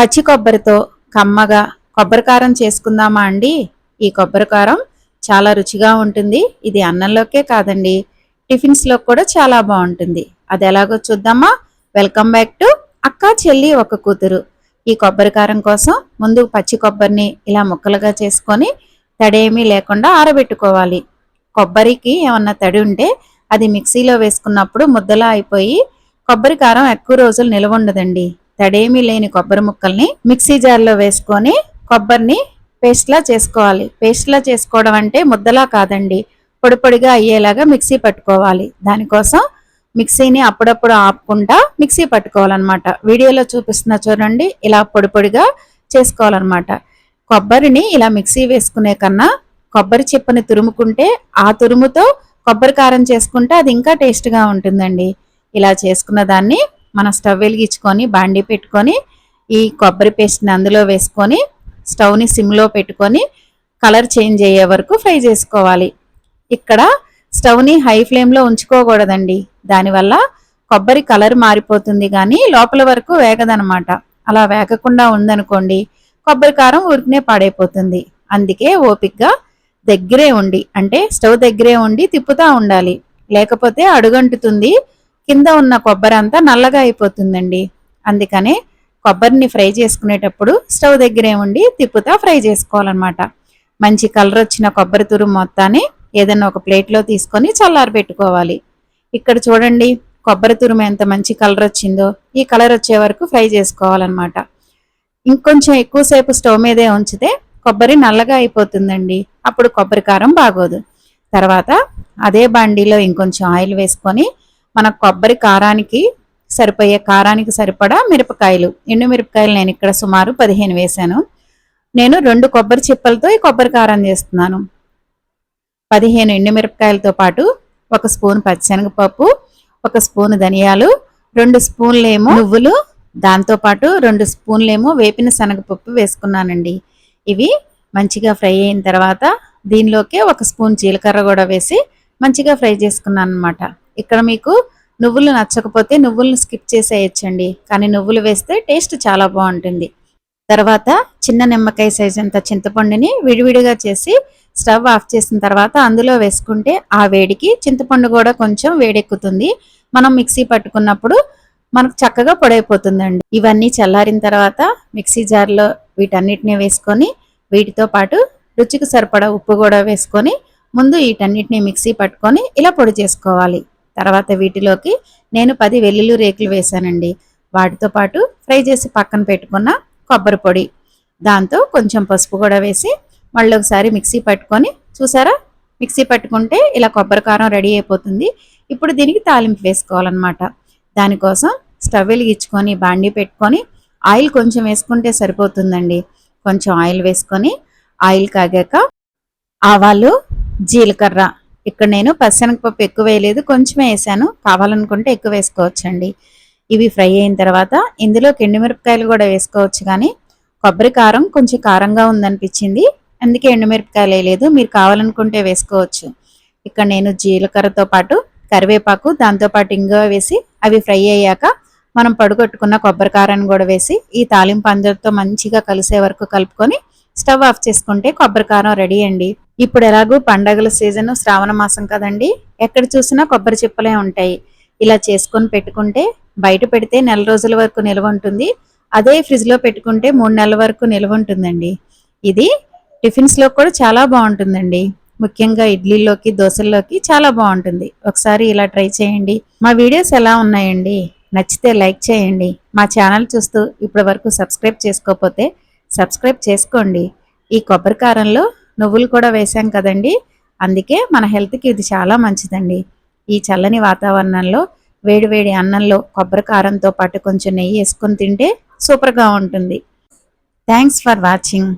పచ్చి కొబ్బరితో కమ్మగా కొబ్బరి కారం చేసుకుందామా అండి? ఈ కొబ్బరి కారం చాలా రుచిగా ఉంటుంది. ఇది అన్నంలోకే కాదండి టిఫిన్స్లో కూడా చాలా బాగుంటుంది. అది ఎలాగో చూద్దామా? వెల్కమ్ బ్యాక్ టు అక్క చెల్లి ఒక కూతురు. ఈ కొబ్బరి కారం కోసం ముందు పచ్చి కొబ్బరిని ఇలా ముక్కలుగా చేసుకొని తడేమీ లేకుండా ఆరబెట్టుకోవాలి. కొబ్బరికి ఏమన్నా తడి ఉంటే అది మిక్సీలో వేసుకున్నప్పుడు ముద్దలా అయిపోయి కొబ్బరి కారం ఎక్కువ రోజులు నిల్వ ఉండదండి. తడేమీ లేని కొబ్బరి ముక్కల్ని మిక్సీ జార్లో వేసుకొని కొబ్బరిని పేస్ట్లా చేసుకోవాలి. పేస్ట్లా చేసుకోవడం అంటే ముద్దలా కాదండి. పొడి పొడిగా అయ్యేలాగా మిక్సీ పట్టుకోవాలి. దానికోసం మిక్సీని అప్పుడప్పుడు ఆపుకుంటా మిక్సీ పట్టుకోవాలన్నమాట. వీడియోలో చూపిస్తున్న చూడండి ఇలా పొడి పొడిగా చేసుకోవాలన్నమాట. కొబ్బరిని ఇలా మిక్సీ వేసుకునే కన్నా కొబ్బరి చిప్పని తురుముకుంటే ఆ తురుముతో కొబ్బరి కారం చేసుకుంటే అది ఇంకా టేస్ట్గా ఉంటుందండి. ఇలా చేసుకున్న దాన్ని మన స్టవ్ వెలిగించుకొని బాండీ పెట్టుకొని ఈ కొబ్బరి పేస్ట్ని అందులో వేసుకొని స్టవ్ని సిమ్లో పెట్టుకొని కలర్ చేంజ్ అయ్యే వరకు ఫ్రై చేసుకోవాలి. ఇక్కడ స్టవ్ని హై ఫ్లేమ్లో ఉంచుకోకూడదండి. దానివల్ల కొబ్బరి కలర్ మారిపోతుంది కానీ లోపల వరకు వేగదనమాట. అలా వేగకుండా ఉందనుకోండి కొబ్బరి కారం ఉరికినే పాడైపోతుంది. అందుకే ఓపిక్గా దగ్గరే ఉండి అంటే స్టవ్ దగ్గరే ఉండి తిప్పుతా ఉండాలి. లేకపోతే అడుగంటుతుంది కింద ఉన్న కొబ్బరి అంతా నల్లగా అయిపోతుందండి. అందుకనే కొబ్బరిని ఫ్రై చేసుకునేటప్పుడు స్టవ్ దగ్గరే ఉండి తిప్పుతా ఫ్రై చేసుకోవాలన్నమాట. మంచి కలర్ వచ్చిన కొబ్బరి తురుము మొత్తాన్ని ఏదైనా ఒక ప్లేట్లో తీసుకొని చల్లారి పెట్టుకోవాలి. ఇక్కడ చూడండి కొబ్బరి తురుము ఎంత మంచి కలర్ వచ్చిందో ఈ కలర్ వచ్చే వరకు ఫ్రై చేసుకోవాలన్నమాట. ఇంకొంచెం ఎక్కువసేపు స్టవ్ మీదే ఉంచితే కొబ్బరి నల్లగా అయిపోతుందండి. అప్పుడు కొబ్బరి కారం బాగోదు. తర్వాత అదే బండిలో ఇంకొంచెం ఆయిల్ వేసుకొని మన కొబ్బరి కారానికి సరిపోయే కారానికి సరిపడా మిరపకాయలు. ఎండు మిరపకాయలు నేను ఇక్కడ సుమారు పదిహేను వేశాను. నేను రెండు కొబ్బరి చిప్పలతో ఈ కొబ్బరి కారం చేస్తున్నాను. పదిహేను ఎండు మిరపకాయలతో పాటు ఒక స్పూన్ పచ్చిశనగపప్పు ఒక స్పూన్ ధనియాలు రెండు స్పూన్లేమో నువ్వులు దాంతోపాటు రెండు స్పూన్లేమో వేపిన శనగపప్పు వేసుకున్నానండి. ఇవి మంచిగా ఫ్రై అయిన తర్వాత దీనిలోకి ఒక స్పూన్ జీలకర్ర కూడా వేసి మంచిగా ఫ్రై చేసుకున్నాను అనమాట ఇక్కడ మీకు నువ్వులు నచ్చకపోతే నువ్వులను స్కిప్ చేసేయచ్చండి. కానీ నువ్వులు వేస్తే టేస్ట్ చాలా బాగుంటుంది. తర్వాత చిన్న నిమ్మకాయ సైజ్ అంత చింతపండుని విడివిడిగా చేసి స్టవ్ ఆఫ్ చేసిన తర్వాత అందులో వేసుకుంటే ఆ వేడికి చింతపండు కూడా కొంచెం వేడెక్కుతుంది. మనం మిక్సీ పట్టుకున్నప్పుడు మనకు చక్కగా పొడైపోతుందండి. ఇవన్నీ చల్లారిన తర్వాత మిక్సీ జార్లో వీటన్నిటిని వేసుకొని వీటితో పాటు రుచికి సరిపడా ఉప్పు కూడా వేసుకొని ముందు వీటన్నిటిని మిక్సీ పట్టుకొని ఇలా పొడి చేసుకోవాలి. తర్వాత వీటిలోకి నేను పది వెల్లుల్లి రేకులు వేశానండి. వాటితో పాటు ఫ్రై చేసి పక్కన పెట్టుకున్న కొబ్బరి పొడి. దాంతో కొంచెం పసుపు కూడా వేసి మళ్ళీ ఒకసారి మిక్సీ పట్టుకొని చూసారా? మిక్సీ పట్టుకుంటే ఇలా కొబ్బరి కారం రెడీ అయిపోతుంది. ఇప్పుడు దీనికి తాలింపు వేసుకోవాలన్నమాట. దానికోసం స్టవ్ వెలిగించుకొని బాండీ పెట్టుకొని ఆయిల్ కొంచెం వేసుకుంటే సరిపోతుందండి. కొంచెం ఆయిల్ వేసుకొని ఆయిల్ కాగాక ఆవాలు జీలకర్ర ఇక్కడ నేను పచ్చనగపప్పు ఎక్కువ వేయలేదు కొంచెమే వేసాను. కావాలనుకుంటే ఎక్కువ వేసుకోవచ్చండి. ఇవి ఫ్రై అయిన తర్వాత ఇందులో ఎండుమిరపకాయలు కూడా వేసుకోవచ్చు కానీ కొబ్బరి కారం కొంచెం కారంగా ఉందనిపించింది. అందుకే ఎండుమిరపకాయలు వేయలేదు. మీరు కావాలనుకుంటే వేసుకోవచ్చు. ఇక్కడ నేను జీలకర్రతో పాటు కరివేపాకు దాంతోపాటు ఇంగువ వేసి అవి ఫ్రై అయ్యాక మనం పడుగొట్టుకున్న కొబ్బరి కారాన్ని కూడా వేసి ఈ తాలింపు అందరితో మంచిగా కలిసే వరకు కలుపుకొని స్టవ్ ఆఫ్ చేసుకుంటే కొబ్బరి కారం రెడీ అండి. ఇప్పుడు ఎలాగూ పండగల సీజన్ శ్రావణ మాసం కదండి. ఎక్కడ చూసినా కొబ్బరి చిప్పలే ఉంటాయి. ఇలా చేసుకొని పెట్టుకుంటే బయట పెడితే నెల రోజుల వరకు నిల్వ ఉంటుంది. అదే ఫ్రిడ్జ్లో పెట్టుకుంటే మూడు నెలల వరకు నిల్వ ఉంటుందండి. ఇది టిఫిన్స్లో కూడా చాలా బాగుంటుందండి. ముఖ్యంగా ఇడ్లీలోకి దోశల్లోకి చాలా బాగుంటుంది. ఒకసారి ఇలా ట్రై చేయండి. మా వీడియోస్ ఎలా ఉన్నాయండి? నచ్చితే లైక్ చేయండి. మా ఛానల్ చూస్తూ ఇప్పటి వరకు సబ్స్క్రైబ్ చేసుకోకపోతే సబ్స్క్రైబ్ చేసుకోండి. ఈ కొబ్బరి కారంలో నువ్వులు కూడా వేసాం కదండి. అందుకే మన హెల్త్కి ఇది చాలా మంచిదండి. ఈ చల్లని వాతావరణంలో వేడివేడి అన్నంలో కొబ్బరి కారంతో పాటు కొంచెం నెయ్యి వేసుకొని తింటే సూపర్గా ఉంటుంది. Thanks for watching.